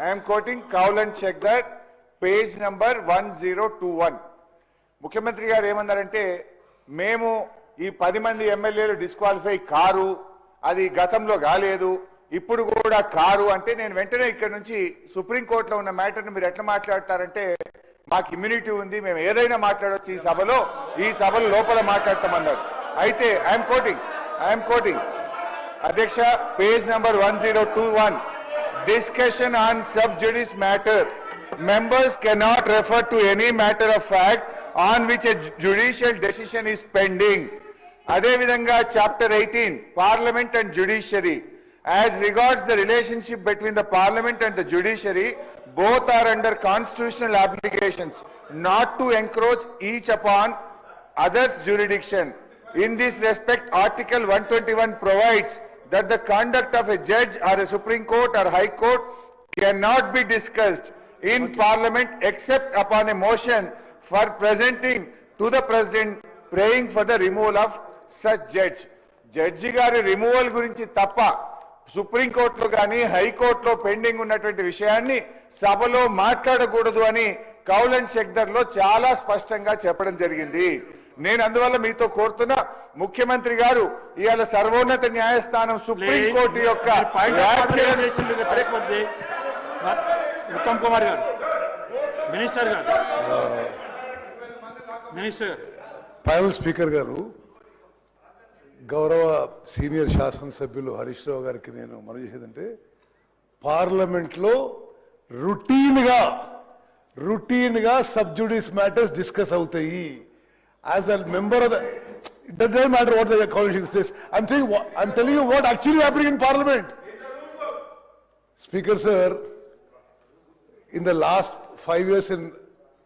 I am quoting Kaul and Shakdher page number one zero two one ముఖ్యమంత్రి గారు ఏమన్నారంటే మేము ఈ పది మంది ఎమ్మెల్యేలు డిస్క్వాలిఫై కారు అది గతంలో కాలేదు ఇప్పుడు కూడా కారు అంటే నేను వెంటనే ఇక్కడ నుంచి సుప్రీంకోర్టులో ఉన్న మ్యాటర్ని మీరు ఎట్లా మాట్లాడతారంటే మాకు ఇమ్యూనిటీ ఉంది మేము ఏదైనా మాట్లాడవచ్చు ఈ సభలో ఈ సభలో లోపల మాట్లాడతామన్నారు. అయితే I am quoting I am quoting అధ్యక్ష page number one zero two one discussion on sub judice matter. Members cannot refer to any matter of fact on which a judicial decision is pending. అదేవిధంగా chapter eighteen parliament and judiciary as regards the relationship between the parliament and the judiciary both are under constitutional applications not to encroach each upon others jurisdiction. In this respect, Article 121 provides that the conduct of a judge or a Supreme Court or High Court cannot be discussed in Parliament except upon a motion for presenting to the President praying for the removal of such judge. Judge గారి removal గురించి తప్ప సుప్రీంకోర్టులో కానీ హైకోర్టులో pending ఉన్నటువంటి విషయాన్ని సభలో మాట్లాడకూడదు అని కౌలన్ శక్దర్లో చాలా స్పష్టంగా చెప్పడం జరిగింది నేను అందువల్ల మీతో కోరుతున్నా ముఖ్యమంత్రి గారు ఇవాళ సర్వోన్నత న్యాయస్థానం సుప్రీంకోర్టు యొక్క ఉత్తమ్ కుమార్ గారు. మినిస్టర్ గారు. మినిస్టర్. గారు ప్యానల్ స్పీకర్ గారు గౌరవ సీనియర్ శాసనసభ్యులు హరీష్ రావు గారికి నేను మనం చేసేదంటే పార్లమెంట్లో రొటీన్గా రొటీన్గా సబ్జుడిస్ మ్యాటర్స్ డిస్కస్ అవుతాయి. As a member of the It doesn't matter what the constitution says. I'm telling, you, I'm telling you what actually happening in parliament. Speaker sir, in the last five years in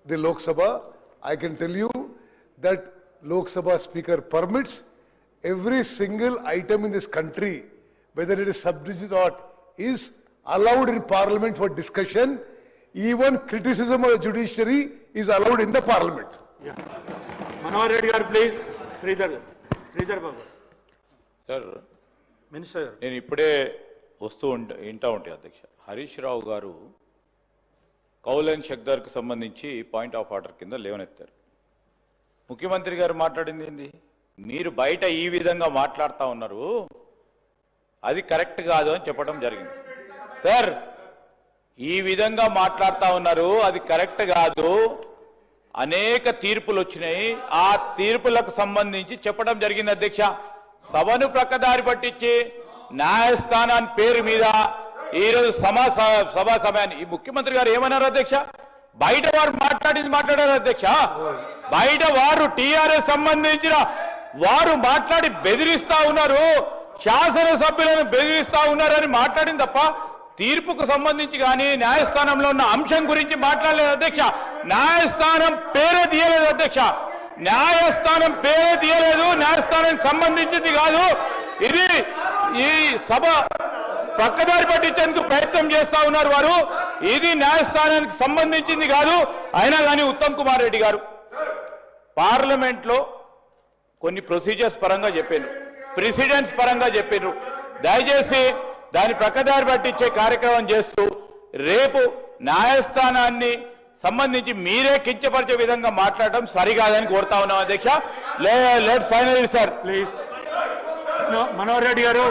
the Lok Sabha, I can tell you that Lok Sabha Speaker permits every single item in this country, whether it is subdivision or not, is allowed in parliament for discussion. Even criticism of the judiciary is allowed in the parliament. Yeah. Manohar Reddy, please. Sridhar. Sridhar Babu. Sir minister గారు. నేను ఇప్పుడే వస్తూ ఉంట వింటా ఉంటాయి అధ్యక్ష. హరీష్ రావు గారు కౌలన్ షక్దర్కి సంబంధించి పాయింట్ ఆఫ్ ఆర్డర్ కింద లేవనెత్తారు. ముఖ్యమంత్రి గారు మాట్లాడింది ఏంది? మీరు బయట ఈ విధంగా మాట్లాడుతూ ఉన్నారు. అది కరెక్ట్ కాదు అని చెప్పడం జరిగింది. సార్ ఈ విధంగా మాట్లాడుతూ ఉన్నారు. అది కరెక్ట్ కాదు. అనేక తీర్పులు వచ్చినాయి ఆ తీర్పులకు సంబంధించి చెప్పడం జరిగింది అధ్యక్ష. సభను ప్రక్కదారి పట్టించి న్యాయస్థానాన్ని పేరు మీద ఈరోజు సమా సభా సమయాన్ని. ఈ ముఖ్యమంత్రి గారు ఏమన్నారు అధ్యక్ష? బయట వారు మాట్లాడింది మాట్లాడారు అధ్యక్ష? బయట వారు టీఆర్ఎస్ సంబంధించిన వారు మాట్లాడి బెదిరిస్తా ఉన్నారు. శాసనసభ్యులను బెదిరిస్తా ఉన్నారని మాట్లాడింది తప్ప తీర్పుకు సంబంధించి కానీ న్యాయస్థానంలో ఉన్న అంశం గురించి మాట్లాడలేదు అధ్యక్ష. న్యాయస్థానం పేరే తీయలేదు అధ్యక్ష. న్యాయస్థానం పేరే తీయలేదు న్యాయస్థానానికి సంబంధించింది కాదు. ఇది ఈ సభ పక్కదారి పట్టించేందుకు ప్రయత్నం చేస్తా ఉన్నారు వారు. ఇది న్యాయస్థానానికి సంబంధించింది కాదు. అయినా కానీ ఉత్తమ్ కుమార్ రెడ్డి గారు పార్లమెంట్లో కొన్ని ప్రొసీజర్స్ పరంగా చెప్పారు. ప్రెసిడెంట్స్ పరంగా చెప్పారు. దయచేసి దాని ప్రక్కదారి పట్టించే కార్యక్రమం చేస్తూ రేపు న్యాయస్థానాన్ని సంబంధించి మీరే కించపరిచే విధంగా మాట్లాడటం సరికాదని కోరుతా ఉన్నాం అధ్యక్ష. Let final sir. Please. Manohar Reddy గారు